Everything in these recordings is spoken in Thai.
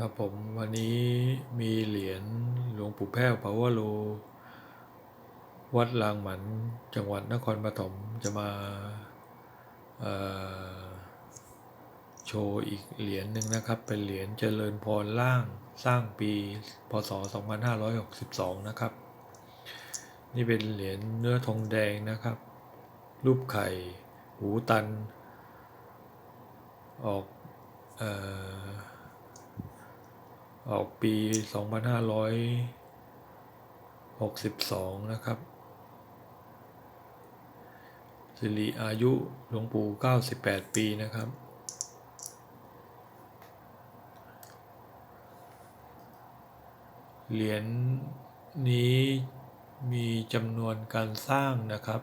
ครับผมวันนี้มีเหรียญหลวงปู่แพ้วปาวโล วัดลางหมันจังหวัดนครปฐมจะมาโชว์อีกเหรียญหนึ่งนะครับ เป็นเหรียญเจริญพรล่างสร้างปีพศ 2562 นะครับ นี่เป็นเหรียญเนื้อทองแดงนะครับ รูปไข่ หูตัน ออก เอ่อ ออกปี 2562 นะครับสิริอายุหลวงปู่ 98 ปีนะครับ เหรียญนี้มีจำนวนการสร้างนะครับ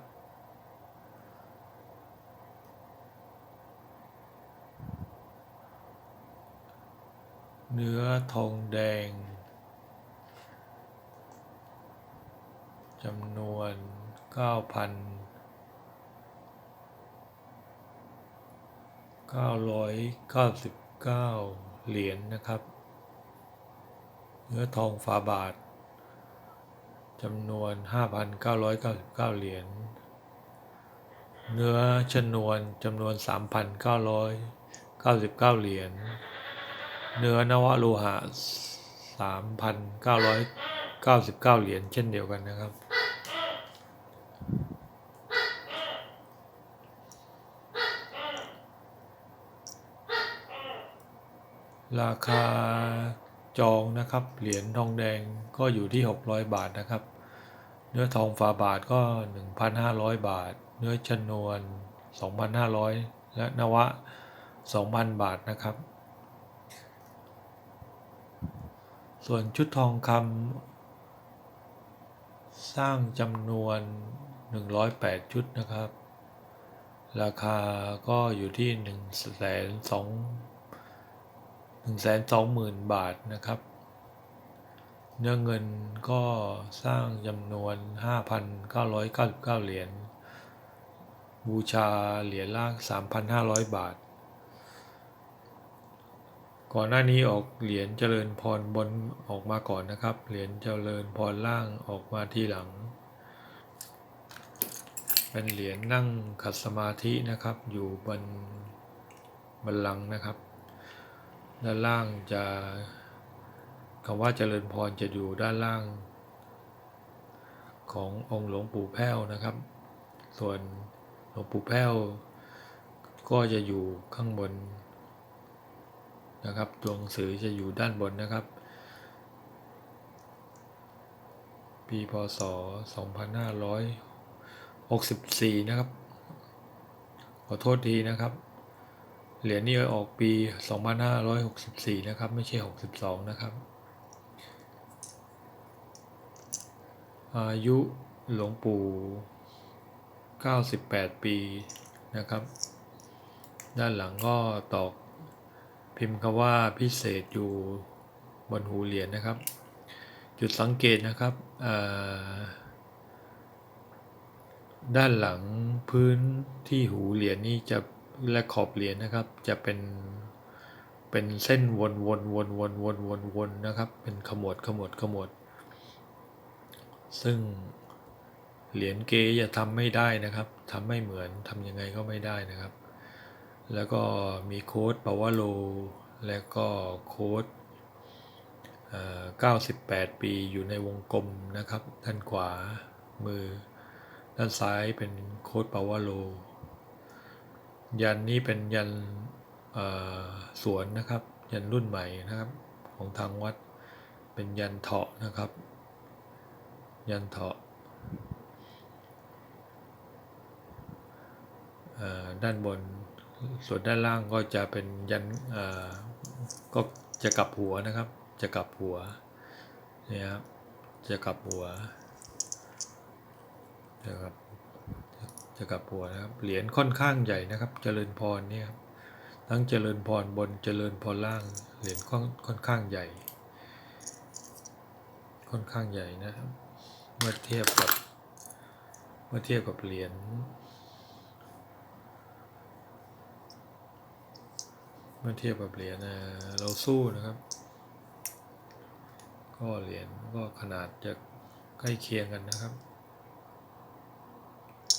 เนื้อทองแดงจำนวน9,999เหรียญนะครับ เนื้อทองฝาบาทจำนวน5,999เหรียญ เนื้อชนวนจำนวน3,999เหรียญ เนื้อนวโลหะ 3,999 เหรียญเช่นเดียวกันนะครับ ราคาจองนะครับ เหรียญทองแดงก็อยู่ที่ 600 บาทนะครับ เนื้อทองฝาบาทก็ 1,500 บาท เนื้อชนวน 2,500 และนวะ 2,000 บาทนะครับ ส่วนชุดทองคำสร้างจำนวน 108 ชุดนะครับ ราคาก็อยู่ที่1 2 0 0 0 120,000 บาทนะครับ เนื้อเงินก็สร้างจำนวน 5,999 เหรียญ บูชาเหรียญล่าง3,500 บาท ก่อนหน้านี้ออกเหรียญเจริญพรบนออกมาก่อนนะครับ เหรียญเจริญพรล่างออกมาทีหลัง เป็นเหรียญนั่งขัดสมาธินะครับ อยู่บนบัลลังนะครับ ด้านล่างจะคำว่าเจริญพรจะอยู่ด้านล่าง ขององค์หลวงปู่แพ้วนะครับ ส่วนหลวงปู่แพ้วก็จะอยู่ข้างบน นะครับ ตัวหนังสือจะอยู่ด้านบนนะครับ ปีพศ 2564 นะครับ ขอโทษทีนะครับ เหรียญนี้ออกปี 2564 นะครับ ไม่ใช่ 62 นะครับ อายุหลวงปู่ 98 ปีนะครับ ด้านหลังก็ตอก พิมพ์คำว่าพิเศษอยู่บนหูเหรียญนะครับ จุดสังเกตนะครับด้านหลังพื้นที่หูเหรียญนี้จะและขอบเหรียญนะครับ จะเป็นเป็นเส้นวนวนวนวนวนวนวนนะครับ เป็นขมวดขมวดขมวด ซึ่งเหรียญเกจะทำไม่ได้นะครับทำไม่เหมือนทำยังไงก็ไม่ได้นะครับ แล้วก็มีโค้ดปาวโล แล้วก็โค้ด98 ปีอยู่ในวงกลมนะครับด้านขวามือ ด้านซ้ายเป็นโค้ดปาวโล ยันนี้เป็นยันสวนนะครับ ยันรุ่นใหม่นะครับ ของทางวัดเป็นยันเถาะนะครับ ยันเถาะด้านบน ส่วนด้านล่างก็จะเป็นยันก็จะกลับหัวนะครับ จะกลับหัวนี่ครับจะกลับหัวนะครับจะกลับหัวนะครับเหรียญค่อนข้างใหญ่นะครับเจริญพรเนี่ยครับทั้งเจริญพรบนเจริญพรล่างเหรียญค่อนค่อนข้างใหญ่ ค่อนข้างใหญ่นะครับเมื่อเทียบกับเมื่อเทียบกับเหรียญ เมื่อเทียบกับเหรียญเราสู้นะครับ ก็เหรียญก็ขนาดจะใกล้เคียงกันนะครับ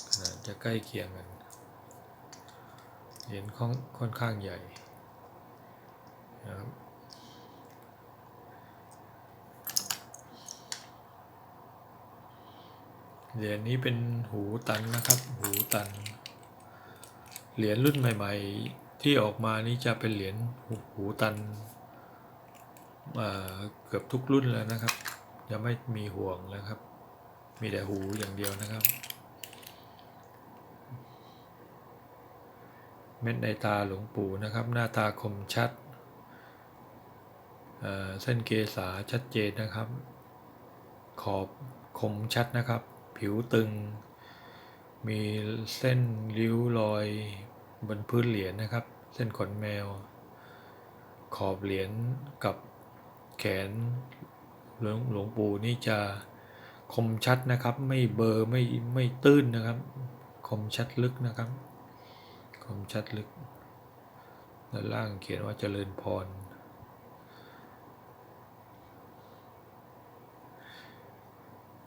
ขนาดจะใกล้เคียงกัน เหรียญค่อนค่อนข้างใหญ่นะครับเหรียญนี้เป็นหูตันนะครับ หูตัน เหรียญรุ่นใหม่ ๆ ที่ออกมานี้จะเป็นเหรียญหูหูตันเกือบทุกรุ่นแล้วนะครับจะไม่มีห่วงแล้วครับ มีแต่หูอย่างเดียวนะครับ เม็ดในตาหลวงปู่นะครับ หน้าตาคมชัดเเส้นเกษาชัดเจนนะครับ ขอบคมชัดนะครับ ผิวตึง มีเส้นริ้วรอยบนพื้นเหรียญนะครับ เส้นขนแมว ขอบเหรียญกับแขนหลวงหลวงปู่นี่จะคมชัดนะครับ ไม่เบอร์ไม่ไม่ตื้นนะครับ คมชัดลึกนะครับ คมชัดลึกด้านล่างเขียนว่าเจริญพร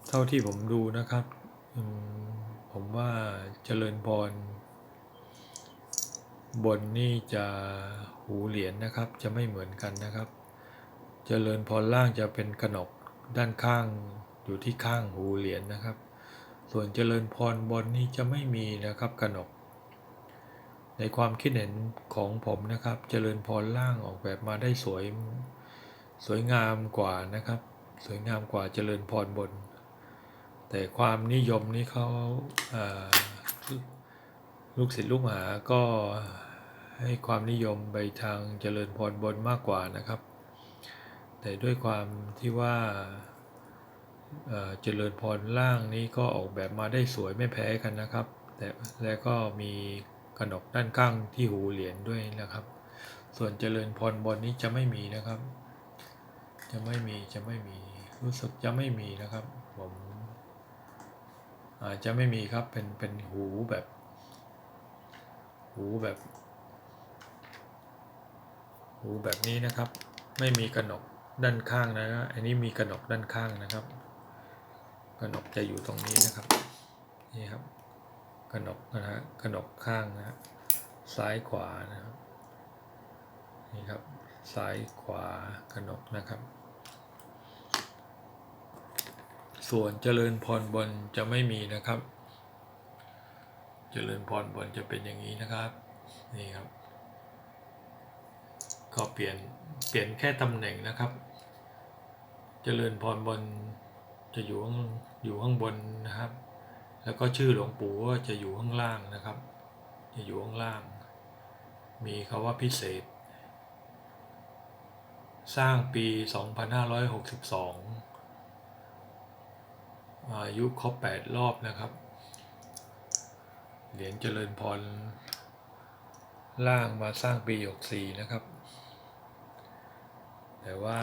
เท่าที่ผมดูนะครับ ผมว่าเจริญพร บนนี่จะหูเหรียญนะครับ จะไม่เหมือนกันนะครับเจริญพรล่างจะเป็นกระหนกด้านข้างอยู่ที่ข้างหูเหรียญนะครับ ส่วนเจริญพรบนนี่จะไม่มีนะครับกระหนก ในความคิดเห็นของผมนะครับเจริญพรล่างออกแบบมาได้สวยสวยงามกว่านะครับ สวยงามกว่าเจริญพรบน แต่ความนิยมนี่เขาเอ่อลูกศิษย์ลูกหาก็ ให้ความนิยมไปทางเจริญพรบนมากกว่านะครับ แต่ด้วยความที่ว่าเจริญพรล่างนี้ก็ออกแบบมาได้สวยไม่แพ้กันนะครับ แต่แล้วก็มีกระหนกด้านข้างที่หูเหรียญด้วยนะครับ ส่วนเจริญพรบนนี้จะไม่มีนะครับ จะไม่มีจะไม่มีรู้สึกจะไม่มีนะครับ ผมอาจจะไม่มีครับเป็นเป็นหูแบบ หูแบบ หูแบบนี้นะครับ ไม่มีกระหนกด้านข้างนะอันนี้มีกระหนกด้านข้างนะครับ กระหนกจะอยู่ตรงนี้นะครับนี่ครับกระหนกนะฮะกระหนกข้างนะฮะซ้ายขวานะครับนี่ครับซ้ายขวากระหนกนะครับ ส่วนเจริญพรบนจะไม่มีนะครับ เจริญพรบนจะเป็นอย่างนี้นะครับนี่ครับ ก็เปลี่ยนเปลี่ยนแค่ตำแหน่งนะครับ เจริญพรบนจะอยู่ข้างอยู่ข้างบนนะครับ แล้วก็ชื่อหลวงปู่ก็จะอยู่ข้างล่างนะครับ จะอยู่ข้างล่าง มีคาว่าพิเศษ สร้างปี 2562 อายุครบ8รอบนะครับ เหรียญเจริญพรล่างมาสร้างปี 64 นะครับ แต่ว่า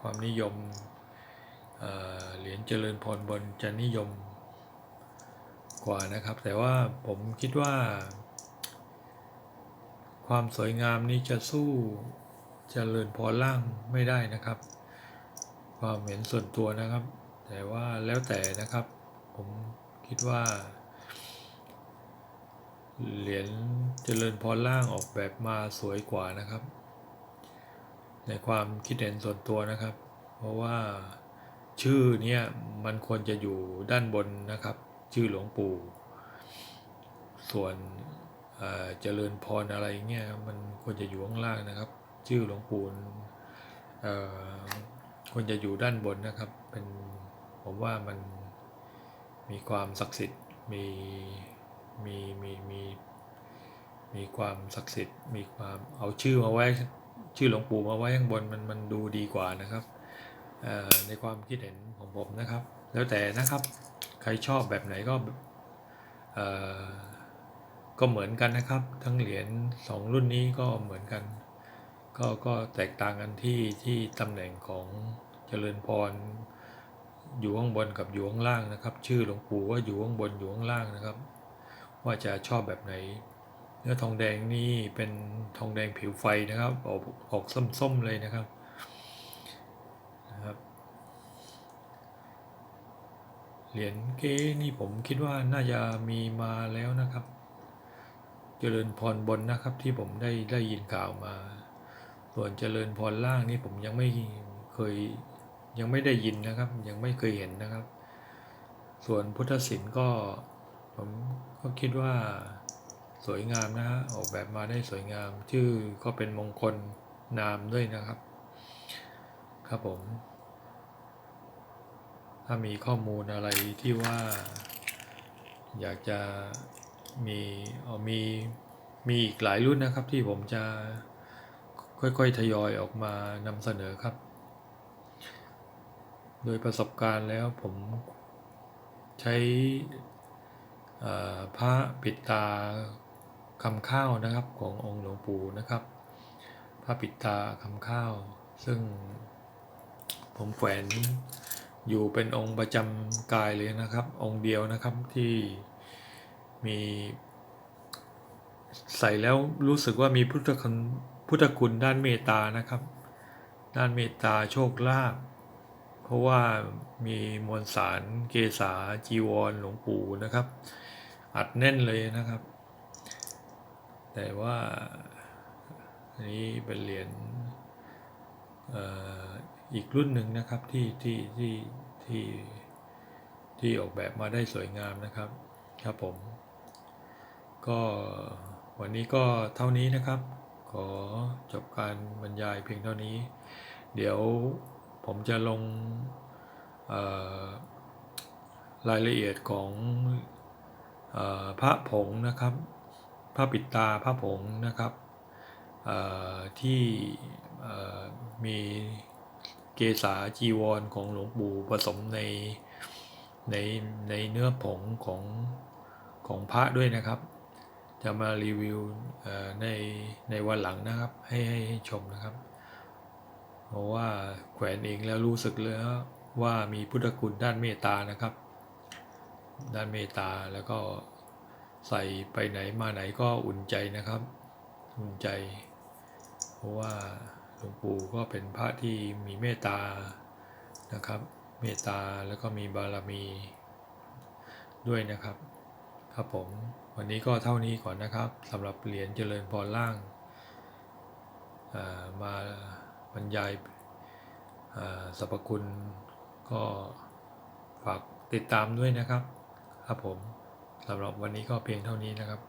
ความนิยมเเหรียญเจริญพรบนจะนิยมกว่านะครับ แต่ว่าผมคิดว่า ความสวยงามนี้จะสู้เจริญพรล่างไม่ได้นะครับ ความเห็นส่วนตัวนะครับ แต่ว่าแล้วแต่นะครับ ผมคิดว่าเหรียญเจริญพรล่างออกแบบมาสวยกว่านะครับ ในความคิดเห็นส่วนตัวนะครับ เพราะว่าชื่อเนี่ยมันควรจะอยู่ด้านบนนะครับ ชื่อหลวงปู่ ส่วนเจริญพรอะไรเงี้ยมันควรจะอยู่ข้างล่างนะครับ ชื่อหลวงปู่ควรจะอยู่ด้านบนนะครับเป็นผมว่ามันมีความศักดิ์สิทธิ์มีมีมีมีมีความศักดิ์สิทธิ์มีความเอาชื่อมาไว้ ชื่อหลวงปู่มาไว้ข้างบนมันมันดูดีกว่านะครับในความคิดเห็นของผมนะครับ แล้วแต่นะครับใครชอบแบบไหนก็เออก็เหมือนกันนะครับ ทั้งเหรียญสองรุ่นนี้ก็เหมือนกัน ก็ก็แตกต่างกันที่ที่ตำแหน่งของเจริญพร อยู่ข้างบนกับอยู่ข้างล่างนะครับ ชื่อหลวงปู่ว่าอยู่ข้างบนอยู่ข้างล่างนะครับ ว่าจะชอบแบบไหน เนื้อทองแดงนี่เป็นทองแดงผิวไฟนะครับ ออกออกส้มๆเลยนะครับนะครับ เหรียญเก้นี่ผมคิดว่าน่าจะมีมาแล้วนะครับ เจริญพรบนนะครับที่ผมได้ได้ยินข่าวมา ส่วนเจริญพรล่างนี่ผมยังไม่เคยยังไม่ได้ยินนะครับ ยังไม่เคยเห็นนะครับ ส่วนพุทธศิลป์ก็ผมก็คิดว่า สวยงามนะฮะออกแบบมาได้สวยงาม ชื่อก็เป็นมงคลนามด้วยนะครับ ครับผม ถ้ามีข้อมูลอะไรที่ว่า อยากจะมีออมีมีอีกหลายรุ่นนะครับ ที่ผมจะค่อยๆ ทยอยออกมานำเสนอครับ โดยประสบการณ์แล้วผมใช้พระปิดตา คำข้าวนะครับขององค์หลวงปู่นะครับพระปิตาคำข้าว ซึ่งผมแขวนอยู่เป็นองค์ประจำกายเลยนะครับ องค์เดียวนะครับที่มีใส่แล้วรู้สึกว่ามีพุทธคุณพุทธคุณด้านเมตานะครับ ด้านเมตตาโชคลาภเพราะว่ามีมวลสารเกษาจีวรหลวงปู่นะครับ อัดแน่นเลยนะครับ แต่ว่าอันนี้เป็นเหรียญอีกรุ่นหนึ่งนะครับที่ที่ที่ที่ที่ออกแบบมาได้สวยงามนะครับครับผม ก็วันนี้ก็เท่านี้นะครับ ขอจบการบรรยายเพียงเท่านี้ เดี๋ยวผมจะลงรายละเอียดของอพระผงนะครับ พระปิดตาพระผงนะครับที่มีเกษาจีวรของหลวงปู่ผสมในในในเนื้อผงของของพระด้วยนะครับ จะมารีวิวในในวันหลังนะครับ ให้ให้ชมนะครับ เพราะว่าแขวนเองแล้วรู้สึกเลยว่ามีพุทธคุณด้านเมตตานะครับ ด้านเมตตาแล้วก็ ใส่ไปไหนมาไหนก็อุ่นใจนะครับ อุ่นใจ เพราะว่าหลวงปู่ก็เป็นพระที่มีเมตตานะครับ เมตตาแล้วก็มีบารมีด้วยนะครับ ครับผมวันนี้ก็เท่านี้ก่อนนะครับสำหรับเหรียญเจริญพรล่างามาบรรยายสรรพคุณก็ฝากติดตามด้วยนะครับ ครับผม สำหรับวันนี้ก็เพียงเท่านี้นะครับ